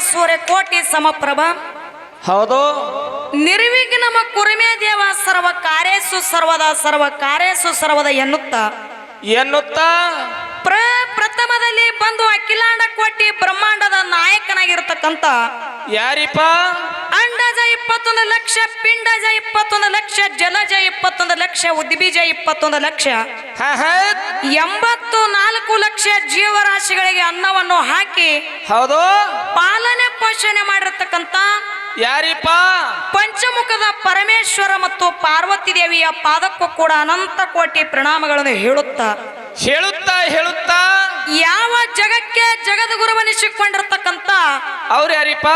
ಸೂರ್ಯ ಕೋಟಿ ಸಮಪ್ರಭ. ಹೌದು. ನಿರ್ವಿಘ್ನ ನಮ್ಮ ಕುರಿಮೆ ದೇವ ಸರ್ವ ಕಾರ್ಯಸು ಸರ್ವದ ಸರ್ವ ಕಾರ್ಯಸು ಸರ್ವದ ಎನ್ನುತ್ತ. ಎನ್ನುತ್ತ. ಪ್ರ ಬಂದು ಅಖಿಲಾಂಡ ಕೋಟಿ ಬ್ರಹ್ಮಾಂಡದ ನಾಯಕನಾಗಿರ್ತಕ್ಕಂತ ಯಾರಿಪ್ಪ? ಅಂಡಜ ಇಪ್ಪತ್ತೊಂದು ಲಕ್ಷ ಪಿಂಡಜ ಇಪ್ಪತ್ತೊಂದು ಲಕ್ಷ ಜಲಜ ಇಪ್ಪತ್ತೊಂದು ಲಕ್ಷ ಉದ್ಬೀಜ ಇಪ್ಪತ್ತೊಂದು ಲಕ್ಷ. ಎಂಬತ್ತು ನಾಲ್ಕು ಲಕ್ಷ ಜೀವರಾಶಿಗಳಿಗೆ ಅನ್ನವನ್ನು ಹಾಕಿ ಹೌದು. ಪಾಲನೆ ಪೋಷಣೆ ಮಾಡಿರ್ತಕ್ಕಂತ ಯಾರಿಪ್ಪ? ಪಂಚಮುಖದ ಪರಮೇಶ್ವರ ಮತ್ತು ಪಾರ್ವತಿ ದೇವಿಯ ಪಾದಕ್ಕೂ ಕೂಡ ಅನಂತ ಕೋಟಿ ಪ್ರಣಾಮಗಳನ್ನು ಹೇಳುತ್ತಾ ಹೇಳುತ್ತಾ ಹೇಳುತ್ತಾ. ಯಾವ ಜಗಕ್ಕೆ ಜಗದ್ಗುರುವನಿಸಿಕೊಂಡಿರ್ತಕ್ಕಂಥ ಅವ್ರ ಯಾರಿಪ್ಪ?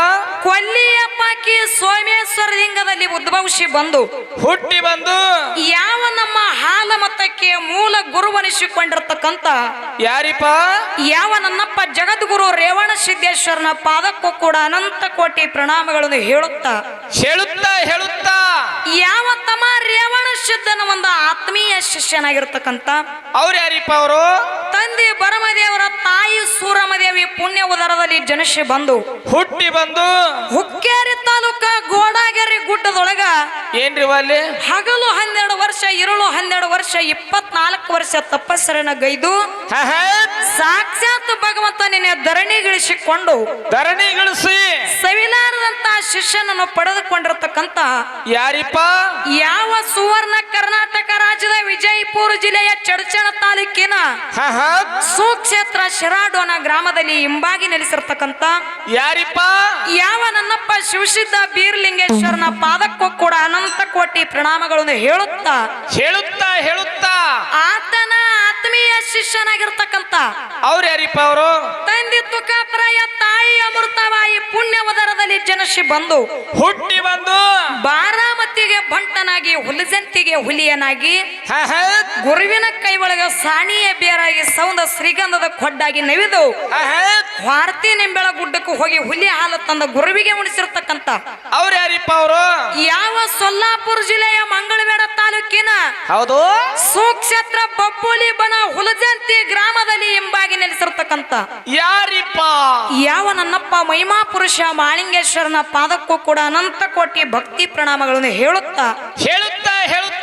ಕೊಲ್ಲಿಯಪ್ಪಾಕಿ ಸೋಮೇಶ್ವರ ಲಿಂಗದಲ್ಲಿ ಉದ್ಭವಿಸಿ ಬಂದು ಹುಟ್ಟಿ ಬಂದು ಯಾವ ನಮ್ಮ ಹಾಲ ಮತಕ್ಕೆ ಮೂಲ ಗುರುವನಿಸಿಕೊಂಡಿರ್ತಕ್ಕಂಥ ಯಾರಿಪ್ಪ? ಯಾವ ನನ್ನಪ್ಪ ಜಗದ್ಗುರು ರೇವಣ ಸಿದ್ದೇಶ್ವರನ ಪಾದಕ್ಕೂ ಕೂಡ ಅನಂತ ಕೋಟಿ ಪ್ರಣಾಮಗಳನ್ನು ಹೇಳುತ್ತಾ? ಹೇಳುತ್ತಾ ಹೇಳುತ್ತಾ? ಯಾವ ತಮ್ಮ ರೇವಣ ಸಿದ್ದನ ಒಂದು ಆತ್ಮೀಯ ಶಿಷ್ಯನಾಗಿರ್ತಕ್ಕಂಥ ಅವ್ರ ಯಾರಿಪ್ಪ ಅವರು? ತಂದೆ ಸೂರಮದೇವಿ ಪುಣ್ಯ ಉದರದಲ್ಲಿ ಜನಿಸಿ ಬಂದು ಹುಟ್ಟಿ ಬಂದು ಹುಕ್ಕೇರಿ ತಾಲೂಕ ಗೋಡಾಗೆರೆ ಗುಡ್ಡದೊಳಗ ಏನ್ರಿ ಅಲ್ಲಿ ಹಗಲು ಹನ್ನೆರಡು ವರ್ಷ ಇರುಳು ಹನ್ನೆರಡು ವರ್ಷ ಇಪ್ಪತ್ನಾಲ್ಕು ವರ್ಷ ತಪಸ್ಸರನ ಗೈದು. ಸಾಕ್ಷಾತ್ ಭಗವಂತ ನಿನ್ನೆ ಧರಣಿಗಿಳಿಸಿಕೊಂಡು ಧರಣಿಗಳಿಸಿ ಸವಿಲಾರದಂತ ಶಿಷ್ಯನನ್ನು ಪಡೆದುಕೊಂಡಿರತಕ್ಕಂತ ಯಾರಿಪ್ಪ ಯಾವ ಸುವರ್ಣ ಕರ್ನಾಟಕ ರಾಜ್ಯದ ವಿಜಯಪುರ ಜಿಲ್ಲೆಯ ಚಡಚಣ ತಾಲೂಕಿನ. ಸುಕ್ಷೇತ್ರ ಶಿರಾಡೋನ ಗ್ರಾಮದಲ್ಲಿ ಹಿಂಬಾಗಿ ನೆಲೆಸಿರ್ತಕ್ಕಂತ ಯಾರಿಪ್ಪ? ಯಾವ ನನ್ನಪ್ಪ ಶಿವಸಿದ್ಧ ಬೀರ್ಲಿಂಗೇಶ್ವರನ ಪಾದಕ್ಕೂ ಕೂಡ ಅನಂತ ಕೋಟಿ ಪ್ರಣಾಮಗಳನ್ನು ಹೇಳುತ್ತಾ. ಹೇಳುತ್ತಾ ಹೇಳುತ್ತಾ. ಆತನ ಆತ್ಮೀಯ ಶಿಷ್ಯನಾಗಿರ್ತಕ್ಕಂತ. ಅವ್ರ ಯಾರಿಪ್ಪ ಅವರು? ತಂದೆ ತುಕಾಪ್ರಾಯ ತಾಯಿ ಅಮೃತವಾಯಿ ಪುಣ್ಯವದರದಲ್ಲಿ ಜನಿಸಿ ಬಂದು ಹುಟ್ಟಿ ಬಂದು ಬಾರಾಮತಿಗೆ ಬಂಟನಾಗಿ ಹುಲಿಜಂತಿಗೆ ಹುಲಿಯನಾಗಿ. ಗುರುವಿನ ಕೈ ಒಳಗ ಸಾಣಿಯ ಬೇರಾಗಿ ಸೌಂದ ಶ್ರೀಗಂಧದ ಕೊಡ್ಡಾಗಿ ನವಿದು. ಭಾರತಿ ನಿಂಬೆಳ ಗುಡ್ಡಕ್ಕೂ ಹೋಗಿ ಹುಲಿ ಹಾಲು ತಂದ ಗುರುವಿಗೆ ಉಣಿಸಿರ್ತಕ್ಕಂತ ಅವ್ರು ಯಾರಿಪ್ಪ ಅವರು? ಯಾವ ಸೊಲ್ಲಾಪುರ ಜಿಲ್ಲೆಯ ಮಂಗಳವೇಡ ತಾಲೂಕಿನ ಹೌದು. ಸುಕ್ಷೇತ್ರ ಬಬ್ಬುಲಿ ಬನ ಹುಲಜಂತಿ ಗ್ರಾಮದಲ್ಲಿ ಹಿಂಬಾಗಿ ನೆಲೆಸಿರ್ತಕ್ಕಂತ. ಯಾರಿಪ್ಪ? ಯಾವ ನನ್ನಪ್ಪ ಮಹಿಮಾ ಪುರುಷ ಮಾಳಿಂಗೇಶ್ವರನ ಪಾದಕ್ಕೂ ಕೂಡ ಅನಂತ ಕೋಟಿ ಭಕ್ತಿ ಪ್ರಣಾಮಗಳನ್ನು ಹೇಳುತ್ತಾ ಹೇಳುತ್ತಾ ಹೇಳುತ್ತಾ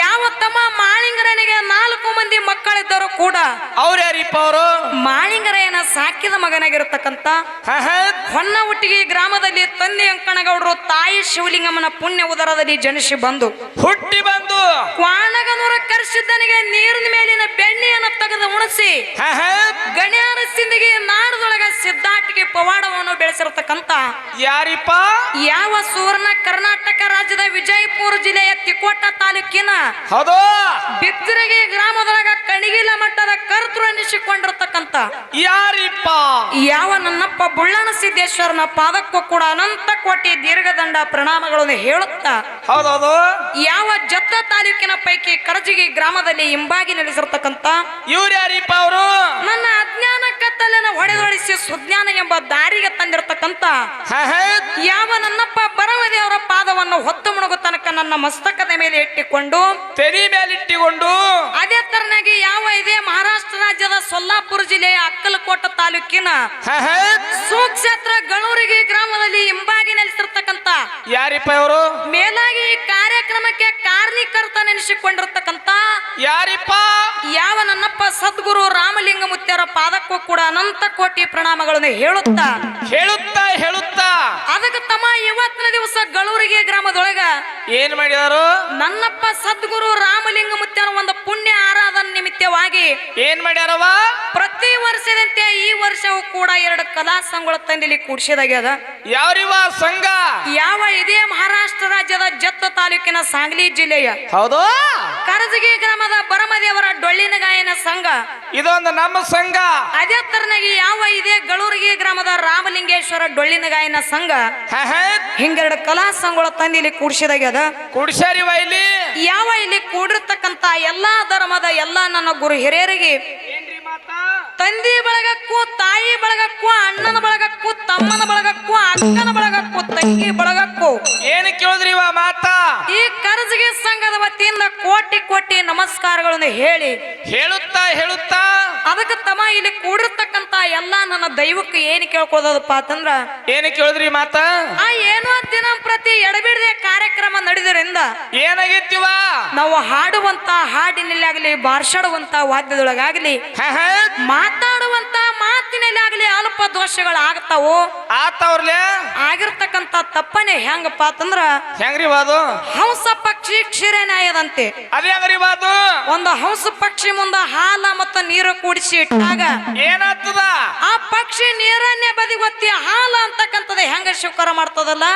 ಯಾವ ತಮ್ಮ ಮಾಳಿಂಗರನಿಗೆ ನಾಲ್ಕು ಮಂದಿ ಮಕ್ಕಳಿದ್ದರು ಕೂಡ ಅವ್ರು ಯಾರಿಪ್ಪ ಅವರು ಮಾಳಿಂಗರಯ್ಯನ ಸಾಕಿದ ಮಗನಾಗಿರತಕ್ಕಂತ. ಹೊನ್ನ ಹುಟ್ಟಿಗೆ ಗ್ರಾಮದಲ್ಲಿ ತಂದೆ ಅಂಕಣಗೌಡರು ತಾಯಿ ಶಿವಲಿಂಗಮ್ಮನ ಪುಣ್ಯ ಉದರದಲ್ಲಿ ಜನಿಸಿ ಬಂದು ಹುಟ್ಟಿ ಬಂದು ಕ್ವಾಣಗನೂರ ಕರೆಸಿದ್ದನಿಗೆ ನೀರಿನ ಮೇಲಿನ ಬೆಣ್ಣೆಯನ್ನು ತೆಗೆದು ಉಣಸಿ. ಗಣ್ಯಾರ ಸಿಂದಿಗೆ ನಾಡದೊಳಗ ಸಿದ್ಧಾಟಿಗೆ ಪವಾಡವನ್ನು ಬೆಳೆಸಿರತಕ್ಕಂತ ಯಾರಿಪ್ಪ ಯಾವ ಸುವರ್ಣ ಕರ್ನಾಟಕ ರಾಜ್ಯದ ವಿಜಯಪುರ ಜಿಲ್ಲೆಯ ತಿಕೋಟ ತಾಲೂಕಿನ ಹೌದು. ಬಿತ್ತರಗಿ ಗ್ರಾಮದೊಳಗ ಕಣಿಗಿಲ ಮಟ್ಟದ ಕರ್ತೃ ಅನ್ನಿಸಿಕೊಂಡಿರ್ತಕ್ಕಂತ ಯಾರಿಪ್ಪ? ಯಾವ ನನ್ನಪ್ಪ ಬುಳ್ಳಣ ಸಿದ್ದೇಶ್ವರನ ಪಾದಕ್ಕೂ ಕೂಡ ಅನಂತ ಕೋಟಿ ದೀರ್ಘದಂಡ ಪ್ರಣಾಮಗಳನ್ನು ಹೇಳುತ್ತಾ ಹೌದೌದು. ಯಾವ ಜತ್ತ ತಾಲೂಕಿನ ಪೈಕಿ ಕರಜಿಗಿ ಗ್ರಾಮದಲ್ಲಿ ಹಿಂಬಾಗಿ ನೆಲೆಸಿರ್ತಕ್ಕಂತ ಇವ್ರು ಯಾರಿಪ್ಪ ಅವರು? ನನ್ನ ಅಜ್ಞಾನ ಕತ್ತಲನ್ನ ಹೊಡೆದೊಳಿಸಿ ಸುಜ್ಞಾನ ಎಂಬ ದಾರಿಗೆ ತಂದಿರತಕ್ಕಂತ. ಯಾವ ನನ್ನಪ್ಪ ಬರವದೇವರ ಪಾದವನ್ನು ಹೊತ್ತು ಮುಣುಗು ತನಕ ನನ್ನ ಮಸ್ತಕದ ಮೇಲೆ ಇಟ್ಟಿಕೊಂಡು ತೆರಿ ಮೇಲಿಟ್ಟಿಕೊಂಡು ಅದೇ ತರನಾಗಿ ಯಾವ ಇದೆ? ಮಹಾರಾಷ್ಟ್ರ ರಾಜ್ಯದ ಸೊಲ್ಲಾಪುರ ಜಿಲ್ಲೆಯ ಅಕ್ಕಲಕೋಟ ತಾಲೂಕಿನ. ಸುಕ್ಷೇತ್ರ ಗಳೂರಿಗೆ ಗ್ರಾಮದಲ್ಲಿ ಹಿಂಬಾಗಿ ನೆಲೆಸಿರ್ತಕ್ಕಂತ ಯಾರಿಪ್ಪ ಅವರು ಮೇಲಾಗಿ ಈ ಕಾರ್ಯಕ್ರಮಕ್ಕೆ ಕಾರಣೀಕರ್ತ ನೆನೆಸಿಕೊಂಡಿರ್ತಕ್ಕಂತ ಯಾರಿಪ್ಪ? ಯಾವ ಸದ್ಗುರು ರಾಮಲಿಂಗ ಮುತ್ಯರ ಪಾದಕ್ಕೂ ಕೂಡ ಅನಂತ ಕೋಟಿ ಪ್ರಣಾಮಗಳನ್ನು ಹೇಳುತ್ತಾ? ಹೇಳುತ್ತಾ ಹೇಳುತ್ತಾ. ಅದಕ್ಕೆ ತಮ್ಮ ಇವತ್ತಿನ ದಿವಸ ಗಳೂರಿಗೆ ಗ್ರಾಮದೊಳಗ ಏನ್ ಮಾಡಿದಾರು? ನನ್ನಪ್ಪ ಸದ್ಗುರು ರಾಮಲಿಂಗ ಮುತ್ಯರ ಒಂದು ಪುಣ್ಯ ಆರಾಧನೆ ನಿಮಿತ್ತವಾಗಿ ಏನ್ ಮಾಡ್ಯಾರವ ಪ್ರತಿ ವರ್ಷದಂತೆ ಈ ವರ್ಷವೂ ಕೂಡ ಎರಡು ಕಲಾ ಸಂಘಗಳ ತಂದಿಲಿ ಕೂಡಿಸಿದಾಗ್ಯದ. ಯಾವ ಸಂಘ? ಯಾವ ಇದೇ ಮಹಾರಾಷ್ಟ್ರ ರಾಜ್ಯದ ಜತ್ತ ತಾಲೂಕಿನ ಸಾಂಗ್ಲಿ ಜಿಲ್ಲೆಯ. ಹೌದು? ಕರಜಗಿ ಗ್ರಾಮದ ಬರಮದೇವರ ಡೊಳ್ಳಿನ ಗಾಯನ ಸಂಘ. ಇದೊಂದು ನಮ್ಮ ಸಂಘ. ಅದೇ ತರನಾಗಿ ಯಾವ ಇದೆ ಗಳೂರಿಗೆ ಗ್ರಾಮದ ರಾಮಲಿಂಗೇಶ್ವರ ಡೊಳ್ಳಿನ ಗಾಯನ ಸಂಘ. ಹಿಂಗೆರಡು ಕಲಾ ಸಂಘಗಳ ಇಲ್ಲಿ ಕೂಡಿಸಿದಾಗ್ಯದ ಕುಡ್ಸ್ಯಾರಿವ ಇಲ್ಲಿ? ಯಾವ ಇಲ್ಲಿ ಕೂಡಿರ್ತಕ್ಕಂತ ಎಲ್ಲಾ ಧರ್ಮದ ಎಲ್ಲಾ ನನ್ನ ಗುರು ಹಿರಿಯರಿಗೆ ತಂದೆ ಬಳಗಕ್ಕೂ ತಾಯಿ ಬಳಗಕ್ಕೂ ಅಣ್ಣನ ಬಳಗಕ್ಕೂ ತಮ್ಮನ ಬಳಗಕ್ಕೂ ಅಕ್ಕನ ಬಳಗಕ್ಕೂ ತಂಗಿ ಬಳಗಕ್ಕೂ. ಏನು ಕೇಳಿದ್ರಿ ಇವ ಮಾತಾ? ಈ ಕರ್ಜಿಗೆ ಸಂಘದ ವತಿಯಿಂದ ಕೋಟಿ ಕೋಟಿ ನಮಸ್ಕಾರಗಳನ್ನು ಹೇಳಿ. ಹೇಳುತ್ತಾ ಹೇಳುತ್ತಾ? ಅದಕ್ಕೆ ತಮ್ಮ ಇಲ್ಲಿ ಕೂಡಿರ್ತಕ್ಕಂತ ಎಲ್ಲಾ ನನ್ನ ದೈವಕ್ಕೆ ಏನು ಕೇಳ್ಕೋದಪ್ಪ ಅಂತಂದ್ರ ಏನು ಕೇಳಿದ್ರಿ ಮಾತಾ? ಆ ಏನೋ ದಿನ ನಡೆದರಿಂದ ಏನಾಗಿತ್ತಿವ ನಾವು ಹಾಡುವಂತ ಹಾಡಿನಲ್ಲಿ ಆಗಲಿ ಬಾರ್ಸಾಡುವಂತ ವಾದ್ಯದೊಳಗಾಗಲಿ. ಮಾತಾಡುವಂತ ಮಾತಿನಲ್ಲಾಗಲಿ ಅಲ್ಪ ದೋಷಗಳು ಆಗ್ತಾವು ಆತವ್ರಲೆ ಆಗಿರ್ತಕ್ಕಂತ ತಪ್ಪನೆ ಹೆಂಗಪ್ಪ ಅಂತಂದ್ರ ಹೆಂಗ್ರಿ ಬಾದು? ಹಂಸ ಪಕ್ಷಿ ಕ್ಷೀರನ್ಯಾಯದಂತೆ ಅದೇ ಬಾದು? ಒಂದು ಹಂಸ ಪಕ್ಷಿ ಮುಂದ ಹಾಲ ಮತ್ತು ನೀರು ಕೂಡಿಸಿ ಇಟ್ಟಾಗ ಏನಾಗ್ತದ? ಆ ಪಕ್ಷಿ ನೀರನ್ನೇ ಬದಿಗೊತ್ತಿ ಹಾಲ ಅಂತಕ್ಕಂಥದ್ದು ಹೆಂಗ ಸ್ವೀಕಾರ ಮಾಡ್ತದಲ್ಲ.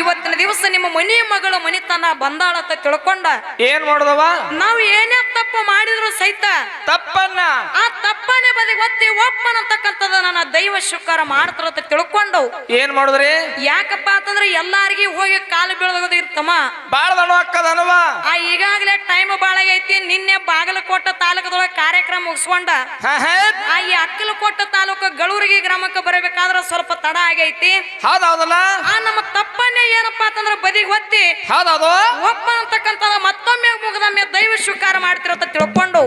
ಇವತ್ತಿನ ದಿವಸ ನಿಮ್ಮ ಮನಿ ಮಗಳು ಮನಿತನ ಬಂದಾಳಂತ ತಿಳ್ಕೊಂಡ ಏನ್ ಮಾಡುದವ? ನಾವು ಏನೇ ತಪ್ಪು ಮಾಡಿದ್ರು ಸಹಿತ ತಪ್ಪನ್ನ? ಆ ತಪ್ಪನೆ ಬದಿಗೊತ್ತಿ ಒಪ್ಪನ ಅಂತಕ್ಕಂಥದ್ದು ನನ್ನ ದೈವ ಸ್ವೀಕಾರ ಮಾಡ್ತಾರ ತಿಳ್ಕೊಂಡು ಏನ್ ಮಾಡುದ್ರಿ? ಯಾಕಪ್ಪ ಅಂತಂದ್ರೆ ಎಲ್ಲಾರ್ಗಿ ಹೋಗಿ ಕಾಲು ಬೀಳದ ಇರ್ತಮ್ಮ ಬಾಳ ದಣ ಅಕ್ಕದನವ ಆ ಈಗಾಗಲೇ ಟೈಮ್ ಬಾಳಗೈತಿ ನಿನ್ನೆ ಬಾಗಲಕೋಟ ತಾಲೂಕದೊಳಗೆ ಕಾರ್ಯಕ್ರಮ ಮುಗಿಸ್ಕೊಂಡ. ಆ ಈ ಅಕ್ಕಲಕೋಟೆ ತಾಲೂಕು ಗಳೂರಿಗೆ ಗ್ರಾಮಕ್ಕೆ ಬರಬೇಕಾದ್ರೆ ಸ್ವಲ್ಪ ತಡ ಆಗೈತಿ. ಹೌದೌದಲ್ಲ ಆ ನಮ್ಮ ತಪ್ಪನ್ನೇ ಏನಪ್ಪಾ ಅಂತಂದ್ರೆ ಬದಿಗೆ ಒತ್ತಿ. ಹೌದೌದು ಒಪ್ಪ ಅಂತಕ್ಕಂತ ಮತ್ತೊಮ್ಮೆ ಮುಗದೊಮ್ಮೆ ದೈವ ಸ್ವೀಕಾರ ಮಾಡ್ತಿರತ್ತ ತಿಳ್ಕೊಂಡು.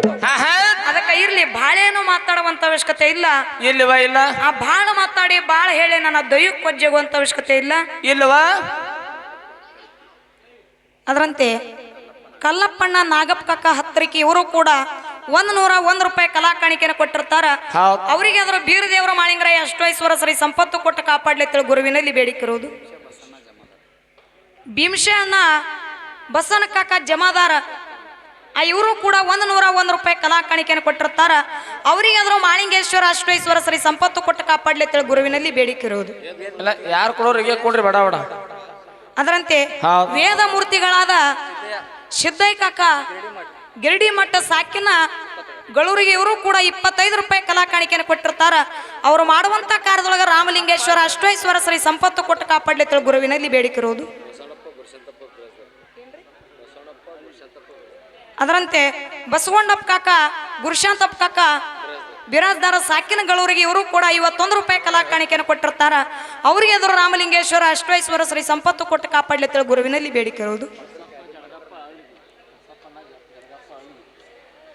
ಅದಕ್ಕೆ ಇರ್ಲಿ ಬಾಳೇನು ಮಾತಾಡುವಂತ ಅವಶ್ಯಕತೆ ಇಲ್ಲ. ಇಲ್ವ ಇಲ್ಲ? ಆ ಬಾಳ ಮಾತಾಡಿ ಬಾಳ ಹೇಳಿ ನನ್ನ ದೈವಕ್ಕೆ ಕೊಜ್ಜೆಗುವಂತ ಅವಶ್ಯಕತೆ ಇಲ್ಲ. ಇಲ್ವಾ ಅದರಂತೆ ಕಲ್ಲಪ್ಪಣ್ಣ ನಾಗಪ್ಪ ಕಕ್ಕ ಹತ್ತರಿಕೆ ಇವರು ಕೂಡ ಒಂದ್ ನೂರ ಒಂದ್ ರೂಪಾಯಿ ಕಲಾ ಕಾಣಿಕೆಯನ್ನು ಕೊಟ್ಟಿರ್ತಾರ. ಅವರಿಗೆ ಅದರ ಬೀರ ದೇವರ ಮಾಳಿಂಗರಾಯ ಅಷ್ಟೈಶ್ವರ ಸರಿ ಸಂಪತ್ತು ಕೊಟ್ಟು ಕಾಪಾಡ್ಲಿತ್ತೇಳಿ ಗುರುವಿನಲ್ಲಿ ಬೇಡಿಕಿರುವುದು ಭೀಮಶೆ ಅಣ್ಣ ಬಸನ ಕಾಕ ಜಮಾದಾರ ಆ ಇವರು ಕೂಡ ಒಂದ್ ನೂರ ಒಂದ್ ರೂಪಾಯಿ ಕಲಾ ಕಾಣಿಕೆಯನ್ನು ಕೊಟ್ಟಿರ್ತಾರ. ಅವರಿಗೆ ಅಂದ್ರೆ ಮಾಳಿಂಗೇಶ್ವರ ಅಷ್ಟೈಶ್ವರ ಸರಿ ಸಂಪತ್ತು ಕೊಟ್ಟು ಕಾಪಾಡ್ಲಿ ಅಂತೇಳಿ ಗುರುವಿನಲ್ಲಿ ಬೇಡಿಕಿರುವುದು ಇಲ್ಲ ಯಾರು ಕೊಡೋರಿಗೆ ಕೊಡ್ರಿ ಬಡ ಬಡ. ಅದರಂತೆ. ವೇದ ಮೂರ್ತಿಗಳಾದ ಸಿದ್ದೈ ಕಾಕ ಗಿರಡಿ ಮಠ ಸಾಕಿನ ಗಳೂರಿಗೆ ಇವರು ಕೂಡ ಇಪ್ಪತ್ತೈದು ರೂಪಾಯಿ ಕಲಾ ಕಾಣಿಕೆಯನ್ನು ಕೊಟ್ಟಿರ್ತಾರ. ಅವರು ಮಾಡುವಂತ ಕಾರ್ಯದೊಳಗೆ ರಾಮಲಿಂಗೇಶ್ವರ ಅಷ್ಟೇಶ್ವರ ಸರಿ ಸಂಪತ್ತು ಕೊಟ್ಟು ಕಾಪಾಡ್ಲಿತ್ತೇಳಿ ಗುರುವಿನಲ್ಲಿ ಬೇಡಿಕಿರುವುದು ಅದರಂತೆ ಬಸವಣ್ಣಪ್ಪ ಕಾಕ, ಗುರುಶಾಂತಪ್ಪ ಕಾಕ, ಬಿರಾಜ್ದಾರ ಸಾಕಿನ ಗಳೂರಿಗೆ ಇವರು ಕೂಡ ಐವತ್ತೊಂದು ರೂಪಾಯಿ ಕಲಾ ಕಾಣಿಕೆಯನ್ನು ಕೊಟ್ಟಿರ್ತಾರ. ಅವರಿಗೆ ಎದುರು ರಾಮಲಿಂಗೇಶ್ವರ ಅಷ್ಟೈಶ್ವರ ಶ್ರೀ ಸಂಪತ್ತು ಕೊಟ್ಟು ಕಾಪಾಡ್ಲಿತ್ತೇಳಿ ಗುರುವಿನಲ್ಲಿ ಬೇಡಿಕಿರುವುದು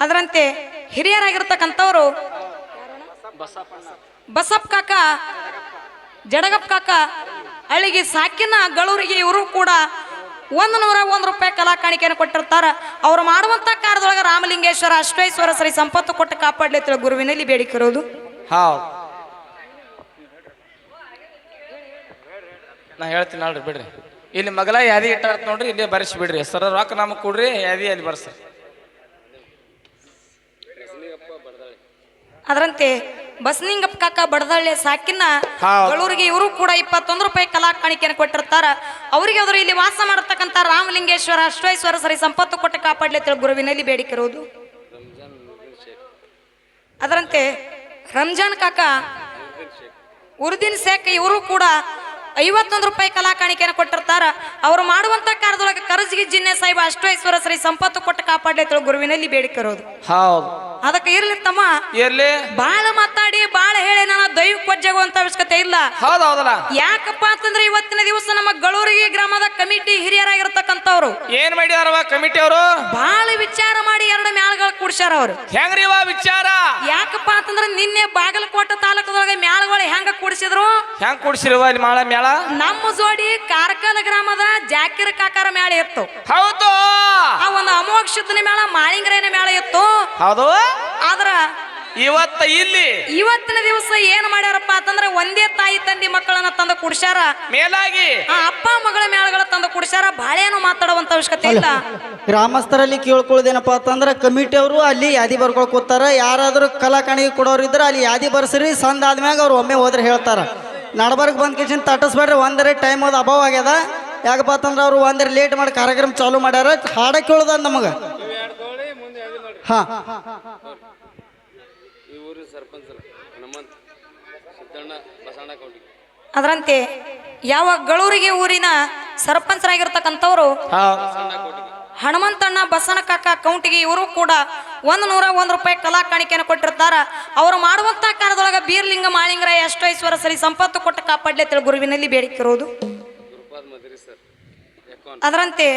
ಅದರಂತೆ ಹಿರಿಯರಾಗಿರ್ತಕ್ಕಂಥವರು ಬಸಪ್ಪ ಕಾಕ, ಜಡಗಪ್ಪ ಕಾಕ ಅಳಿಗೆ ಸಾಕಿನ ಗಳೂರಿಗೆ ಇವರು ಕೂಡ ಒಂದು ನೂರ ಒಂದು ರೂಪಾಯಿ ಕಲಾ ಕಾಣಿಕೆಯನ್ನು ಕೊಟ್ಟಿರ್ತಾರ. ಅವ್ರು ಮಾಡುವಂತ ಕಾರ್ಯದೊಳಗೆ ರಾಮಲಿಂಗೇಶ್ವರ ಅಷ್ಟೈಶ್ವರ ಸರಿ ಸಂಪತ್ತು ಕೊಟ್ಟು ಕಾಪಾಡ್ಲಿತ್ತೇಳಿ ಗುರುವಿನಲ್ಲಿ ಬೇಡಿಕಿರೋದು. ಹೌದು ನಾ ಹೇಳ್ತೀನಿ ನೋಡ್ರಿ ಬಿಡ್ರಿ. ಇಲ್ಲಿ ಮಗಲ ಯಾದಿ ಇಟ್ಟಾರ್ತ ನೋಡ್ರಿ ಇಲ್ಲಿ ಬರ್ಸಿ ಬಿಡ್ರಿ. ಸರ ರೊಕ್ಕ ನಮಗೆ ಕೊಡ್ರಿ ಯಾದಿ ಅಲ್ಲಿ ಬರ್ಸ. ಅದರಂತೆ ಬಸನಿಂಗಪ್ಪ ಕಾಕ ಬಡದಳ್ಳಿ ಸಾಕಿನ. ಗಳೂರಿಗೆ ಇವರು ಕೂಡ ಇಪ್ಪತ್ತೊಂದು ರೂಪಾಯಿ ಕಲಾ ಕಾಣಿಕೆಯನ್ನು ಕೊಟ್ಟಿರ್ತಾರ. ಅವರಿಗೆ ಅವರು ಇಲ್ಲಿ ವಾಸ ಮಾಡತಕ್ಕಂತ ರಾಮಲಿಂಗೇಶ್ವರ ಅಷ್ಟೈಶ್ವರ ಸರಿ ಸಂಪತ್ತು ಕೊಟ್ಟು ತಿಳಿ ಗುರುವಿನಲ್ಲಿ ಬೇಡಿಕೆ ಇರುವುದು ಅದರಂತೆ ರಂಜಾನ್ ಕಾಕ ಉರ್ದಿನ್ ಶೇಖ್ ಇವರು ಕೂಡ ಐವತ್ತೊಂದು ರೂಪಾಯಿ ಕಲಾ ಕಾಣಿಕೆಯನ್ನು ಕೊಟ್ಟಿರ್ತಾರ. ಅವರು ಮಾಡುವಂತ ಕಾರ್ಯದೊಳಗೆ ಕರಜ್ಗಿ ಜಿನ್ನೆ ಸಾಹಿಬ ಅಷ್ಟೈಶ್ವರ ಸರಿ ಸಂಪತ್ತು ಕೊಟ್ಟು ತಿಳಿ ಗುರುವಿನಲ್ಲಿ ಬೇಡಿಕೆ ಇರೋದು. ಹೌದು. ಅದಕ್ಕೆ ಇರ್ಲಿ ತಮ್ಮ. ಇರ್ಲಿ. ಬಾಳ ಮಾತಾಡಿ ಬಾಳ ಹೇಳಿ ನನ್ನ ದೈವ ಕೊಜ್ಜಗುವಂತ ಅವಶ್ಯಕತೆ ಇಲ್ಲ. ಹೌದೌದಲ್ಲ ಹೌದಲ್ಲ. ಯಾಕಪ್ಪ ಅಂತಂದ್ರೆ ಇವತ್ತಿನ ದಿವಸ ನಮ್ಮ ಗಳೂರಿಗೆ ಗ್ರಾಮದ ಕಮಿಟಿ ಹಿರಿಯರಾಗಿರ್ತಕ್ಕಂಥವ್ರು. ಏನ್ ಮಾಡ್ಯಾರವ ಕಮಿಟಿ ಅವರು? ಬಾಳ ವಿಚಾರ ಮಾಡಿ ಎರಡು ಮ್ಯಾಲ್ಗಳು ಕೂಡ್ಸ್ಯಾರ ಅವ್ರು. ಹೆಂಗ್ರಿವ ವಿಚಾರ? ಯಾಕಪ್ಪ ಅಂತಂದ್ರೆ ನಿನ್ನೆ ಬಾಗಲಕೋಟೆ ತಾಲೂಕದೊಳಗೆ ಮ್ಯಾಲ್ಗಳು ಹೆಂಗ ಕೂಡಿಸಿದ್ರು? ಹೆಂಗ್ ಕುಡ್ಸಿರುವ ಇಲ್ಲಿ ಮಾಳ ಮೇಳ ನಮ್ಮ ಜೋಡಿ ಕಾರ್ಕಲ್ ಗ್ರಾಮದ ಜಾಕಿರ ಕಾಕಾರ ಮೇಳ ಇತ್ತು. ಹೌದು. ಆ ಒಂದು ಅಮೋಕ್ಷತನ ಮೇಳ ಮಾಳಿಂಗರೇನ ಮೇಳ ಇತ್ತು. ಹೌದು. ಆದ್ರ ಇವತ್ತ ಇಲ್ಲಿ ಇವತ್ತಿನ ದಿವಸ ಏನ್ ಮಾಡ್ಯಾರಪ್ಪ ಅಂತಂದ್ರೆ ಒಂದೇ ತಾಯಿ ತಂದಿ ಮಕ್ಕಳನ್ನ ತಂದು ಕುಡ್ಸ್ಯಾರ. ಮೇಲಾಗಿ ಆ ಅಪ್ಪ ಮಗಳ ಮೇಳಗಳ ತಂದು ಕುಡ್ಸ್ಯಾರ. ಬಾಳೇನು ಮಾತಾಡುವಂತ ಅವಶ್ಯಕತೆ ಇಲ್ಲ. ಗ್ರಾಮಸ್ಥರಲ್ಲಿ ಕೇಳ್ಕೊಳ್ಳೋದೇನಪ್ಪ ಅಂತಂದ್ರೆ ಕಮಿಟಿ ಅವರು ಅಲ್ಲಿ ಯಾದಿ ಬರ್ಕೊಳಕ್ ಕೂತಾರ. ಯಾರಾದರೂ ಕಲಾಕಾಣಿಗೆ ಕೊಡೋರು ಇದ್ರೆ ಅಲ್ಲಿ ಯಾದಿ ಬರ್ಸ್ರಿ ಸಂದ ಆದ್ಮ್ಯಾಗ ಅವ್ರು ಒಮ್ಮೆ ಹೋದ್ರೆ ಹೇಳ್ತಾರ. ನಡಬರ್ಗ್ ಬಂದ್ ಕಿಶನ್ ತಟ್ಟಿಸ್ಬೇಡ್ರಿ ಒಂದರೆ ಟೈಮ್ ಅದು ಅಭಾವ ಆಗ್ಯದ. ಯಾಕಪ್ಪ ಅಂತಂದ್ರೆ ಅವ್ರು ಒಂದರೆ ಲೇಟ್ ಮಾಡಿ ಕಾರ್ಯಕ್ರಮ ಚಾಲೂ ಮಾಡ್ಯಾರ. ಹಾಡ ಕೇಳ್ದ ನಮಗೆ. ಹಾ. ಈ ಊರಿನ ಹನುಮಂತ್ ಸಿದ್ದಣ್ಣ ಬಸಣ್ಣ ಅದರಂತೆ ಯಾವ ಗಳೂರಿಗೆ ಊರಿನ ಸರ್ಪಂಚರಾಗಿರ್ತಕ್ಕಂಥವ್ರು ಹನುಮಂತಣ್ಣ ಬಸನ ಕಾಕ ಕೌಂಟಿಗೆ ಇವರು ಕೂಡ ಒಂದು ನೂರ ಒಂದು ರೂಪಾಯಿ ಕಲಾ ಕಾಣಿಕೆಯನ್ನು ಕೊಟ್ಟಿರ್ತಾರ. ಅವರು ಮಾಡುವಂತಹ ಕಾಲದೊಳಗೆ ಬೀರ್ಲಿಂಗ ಮಾಳಿಂಗರಾಯ ಅಷ್ಟೈಶ್ವರ ಸರಿ ಸಂಪತ್ತು ಕೊಟ್ಟು ಕಾಪಾಡಲೇ ಅಂತೇಳಿ ಗುರುವಿನಲ್ಲಿ ಬೇಡಿಕೆ ಇರೋದು ಮದ್ರಿ ಸರ್ ಅದರಂತೆ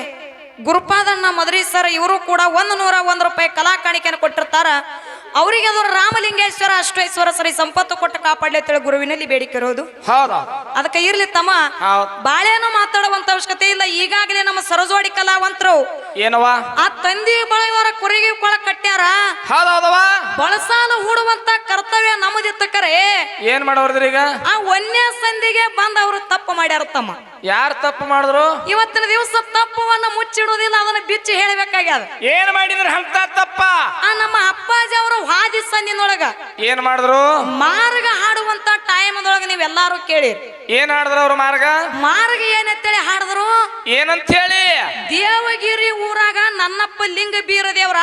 ಗುರುಪಾದಣ್ಣ ಮದ್ರಿ ಸರ್ ಇವರು ಕೂಡ ಒಂದು ನೂರ ಒಂದು ರೂಪಾಯಿ ಕಲಾ ಕಾಣಿಕೆಯನ್ನು ಕೊಟ್ಟಿರ್ತಾರ. ಅವರಿಗೆ ಅದು ರಾಮಲಿಂಗೇಶ್ವರ ಅಷ್ಟೇಶ್ವರ ಸರಿ ಸಂಪತ್ತು ಕೊಟ್ಟು ಕಾಪಾಡಲಿ ಅಂತೇಳಿ ಗುರುವಿನಲ್ಲಿ ಬೇಡಿಕೆ ಇರೋದು. ಹೌದಾ. ಅದಕ್ಕೆ ಇರ್ಲಿ ತಮ್ಮ. ಬಾಳೆನೂ ಮಾತಾಡುವಂತ ಅವಶ್ಯಕತೆ ಇಲ್ಲ ಈಗಾಗಲೇ ನಮ್ಮ ಸರಜೋಡಿ ಕಲಾವಂತರು. ಏನವ ಆ ತಂದಿ ಬಳಿಯವರ ಕುರಿಗೆ ಕೊಳ ಕಟ್ಟ್ಯಾರ. ಬಳಸಾಲು ಹೂಡುವಂತ ಕರ್ತವ್ಯ ನಮ್ಮದಿತ್ತ ಕರೆ. ಏನ್ ಮಾಡೋದ್ರಿ ಈಗ? ಆ ಒಂದೇ ಸಂಧಿಗೆ ಬಂದ ಅವರು ತಪ್ಪು ಮಾಡ್ಯಾರ ತಮ್ಮ. ಯಾರು ತಪ್ಪು ಮಾಡಿದ್ರು? ಇವತ್ತಿನ ದಿವಸ ತಪ್ಪವನ್ನ ಮುಚ್ಚಿಡುವುದಿಲ್ಲ ಅದನ್ನ ಬಿಚ್ಚಿ ಹೇಳಬೇಕಾಗ್ಯದ. ಏನ್ ಮಾಡಿದ್ರ ಅಂತ ತಪ್ಪ? ಆ ನಮ್ಮ ಅಪ್ಪಾಜಿ ಅವರು ಹಾದಿ ನಿನ್ನೊಳಗ ಏನ್ ಮಾಡಿದ್ರು? ಮಾರ್ಗ ಹಾಡುವಂತ ಟೈಮ್ದೊಳಗ ನೀವೆಲ್ಲಾರು ಕೇಳಿ ಏನ್ ಹಾಡಿದ್ರು ಅವ್ರ ಮಾರ್ಗ? ಮಾರ್ಗ ಏನಂತೇಳಿ ಹಾಡಿದ್ರು? ಏನಂತ ಹೇಳಿ ದೇವಗಿರಿ ಊರಾಗ ನನ್ನಪ್ಪ ಲಿಂಗ ಬೀರ ದೇವ್ರ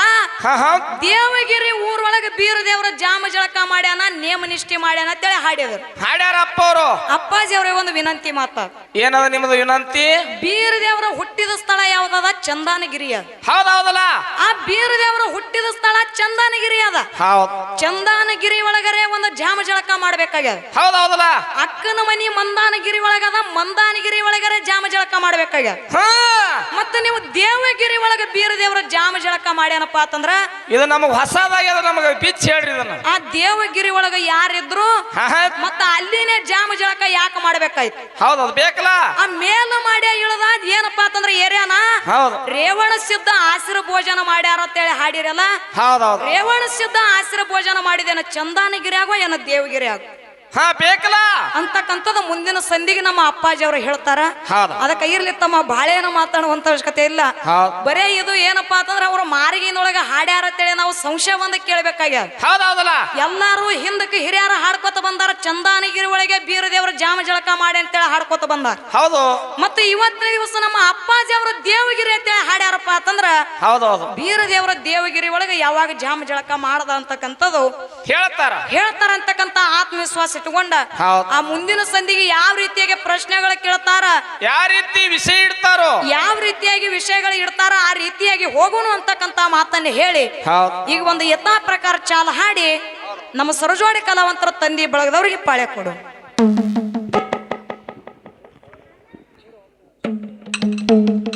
ದೇವಗಿರಿ ಊರೊಳಗ ಬೀರದೇವ್ರ ಜಾಮ ಜಳಕ ಮಾಡ್ಯಾನ ನೇಮ ನಿಷ್ಠೆ ಮಾಡ್ಯಾನ ಅಂತೇಳಿ ಹಾಡಿದ್ರು ಹಾಡ್ಯಾರ. ಅಪ್ಪ ಅವರು. ಅಪ್ಪಾಜಿ ಅವ್ರಿಗೆ ಒಂದು ವಿನಂತಿ ಮಾತ. ಏನದ ನಿಮ್ದು ವಿನಂತಿ? ಬೀರದೇವ್ರ ಹುಟ್ಟಿದ ಸ್ಥಳ ಯಾವ್ದದ? ಚಂದಾನಗಿರಿ ಅದ. ಹೌದೌದಲ್ಲ? ಆ ಬೀರದೇವ್ರ ಹುಟ್ಟಿದ ಸ್ಥಳ ಚಂದಾನಗಿರಿ ಅದ. ಹೌದು. ಚಂದಾನಗಿರಿ ಒಳಗರೆ ಒಂದು ಜಾಮ ಜಳಕ ಮಾಡ್ಬೇಕಾಗ್ಯದ. ಹೌದೌದಲ್ಲ? ಅಕ್ಕನ ಮನಿ ಮಂದಾನಗಿರಿ ಒಳಗದ ಮಂದಾನಗಿರಿ ಒಳಗರೆ ಜಾಮ ಜಳಕ ಮಾಡ್ಬೇಕಾಗ್ಯ ಹಾ. ಮತ್ತೆ ನೀವು ದೇವಗಿರಿ ಒಳಗ ಬೀರದೇವ್ರ ಜಾಮ ಜಳಕ ಮಾಡ್ಯಾನಪ್ಪ ಅಂತಂದ್ರ ಇದು ನಮಗ್ ಹೊಸದಾಗ್ಯದ ನಮಗ ಪಿಚ್ ಹೇಳ್ರಿ ಇದನ್ನ. ಆ ದೇವಗಿರಿ ಒಳಗ ಯಾರಿದ್ರು ಮತ್ತ ಅಲ್ಲಿನೇ ಜಾಮ ಜಳಕ ಯಾಕೆ ಮಾಡ್ಬೇಕಾಯ್ತು? ಹೌದೌದು ಬೇಕಲ್ಲ? ಆ ಮೇಲ ಮಾಡ್ಯ ಇಳದ ಏನಪ್ಪಾ ಅಂತಂದ್ರ ಏರಿಯಾನ? ಹೌದು. ರೇವಣ ಸಿದ್ಧ ಆಸಿರ ಭೋಜನ ಮಾಡ್ಯಾರ ಅಂತ ಹೇಳಿ ಹಾಡಿರಲ್ಲ ರೇವಣ ಸಿದ್ಧ ಆಸಿರ ಭೋಜನ ಮಾಡಿದೇನ ಚಂದಾನಗಿರಿ ಆಗೋ ಏನ ದೇವಗಿರಿಯಾಗ ಹಾ ಬೇಕಲ್ಲ? ಅಂತಕ್ಕಂಥದ್ದು ಮುಂದಿನ ಸಂಧಿಗೆ ನಮ್ಮ ಅಪ್ಪಾಜಿ ಅವರು ಹೇಳ್ತಾರ. ಅದಕ್ಕೆ ಇರ್ಲಿ ತಮ್ಮ ಬಾಳೆನ ಮಾತಾಡುವಂತ ಅವಶ್ಯಕತೆ ಇಲ್ಲ. ಬರೇ ಇದು ಏನಪ್ಪಾ ಅಂತಂದ್ರೆ ಅವರು ಮಾರಿಗಿನೊಳಗೆ ಹಾಡ್ಯಾರ ಅಂತೇಳಿ ನಾವು ಸಂಶಯ ಒಂದ ಕೇಳಬೇಕಾಗ್ಯದ ಹೌದೌದಲ್ಲ ಎಲ್ಲಾರು ಹಿಂದಕ್ಕೆ ಹಿರಿಯರ ಹಾಡ್ಕೊತ ಬಂದಾರ ಚಂದಾನಗಿರಿ ಒಳಗೆ ಬೀರದೇವ್ರ ಜಾಮ ಜಳಕ ಮಾಡಿ ಅಂತೇಳಿ ಹಾಡ್ಕೊತ ಬಂದಾರ. ಹೌದು. ಮತ್ತೆ ಇವತ್ತಿನ ದಿವಸ ನಮ್ಮ ಅಪ್ಪಾಜಿ ಅವರು ದೇವಗಿರಿ ಅಂತ ಹಾಡ್ಯಾರಪ್ಪ ಅಂತಂದ್ರ ಹೌದೌದು. ಬೀರದೇವರ ದೇವಗಿರಿ ಒಳಗೆ ಯಾವಾಗ ಜಾಮ ಜಳಕ ಮಾಡದ ಅಂತಕ್ಕಂಥದ್ದು ಹೇಳ್ತಾರ. ಹೇಳ್ತಾರ ಅಂತಕ್ಕಂತ ಆತ್ಮವಿಶ್ವಾಸ ಇಟ್ಕೊಂಡ. ಆ ಮುಂದಿನ ಸಂಧಿಗೆ ಯಾವ ರೀತಿಯಾಗಿ ಪ್ರಶ್ನೆಗಳು ಕೇಳ್ತಾರ? ಯಾವ ರೀತಿ ವಿಷಯ ಇಡ್ತಾರೋ? ಯಾವ ರೀತಿಯಾಗಿ ವಿಷಯಗಳು ಇಡ್ತಾರ? ಆ ರೀತಿಯಾಗಿ ಹೋಗೋಣ ಅಂತಕ್ಕಂತ ಮಾತನ್ನ ಹೇಳಿ ಈಗ ಒಂದು ಯಥಾ ಪ್ರಕಾರ ಚಾಲ ಹಾಡಿ ನಮ್ಮ ಸರಜೋಡಿ ಕಲಾವಂತರ ತಂದಿ ಬಳಗದವ್ರಿಗೆ ಪಾಳೆ ಕೊಡು. Boom.